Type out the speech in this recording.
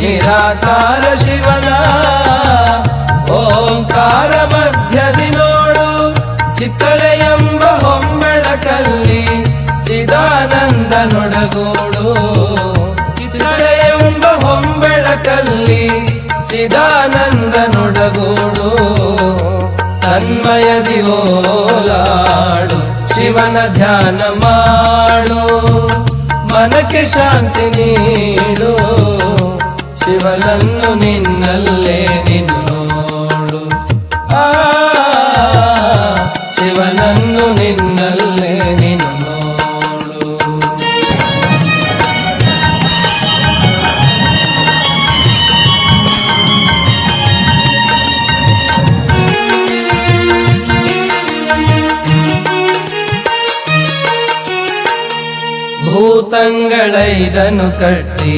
ನಿರಾಕಾರ ಶಿವನ ಓಂಕಾರ ಮಧ್ಯದಿ ನೋಡು, ಚಿತ್ತಳೆ ಎಂಬ ಹೊಂಬೆಳಕಲ್ಲಿ ಚಿದಾನಂದ ನೊಡಗೂಡು ಚಿತ್ತಳೆ ಎಂಬ ಹೊಂಬೆಳಕಲ್ಲಿ ಚಿದಾನಂದ ನೊಡಗೂಡು ತನ್ಮಯದಿ ಓಲಾಡು, ಶಿವನ ಧ್ಯಾನ ಮಾಡು. ಮನಕ್ಕೆ ಶಾಂತಿ ನೀಡು. ಶಿವನನ್ನು ನಿನ್ನಲ್ಲೇ ನಿನ್ನೋಡು ನೋಡು. ಆ ಶಿವನನ್ನು ನಿನ್ನಲ್ಲೇ ನಿನ್ನೋಡು ನೋಡು. ಭೂತಂಗಳೈದನು ಕಟ್ಟಿ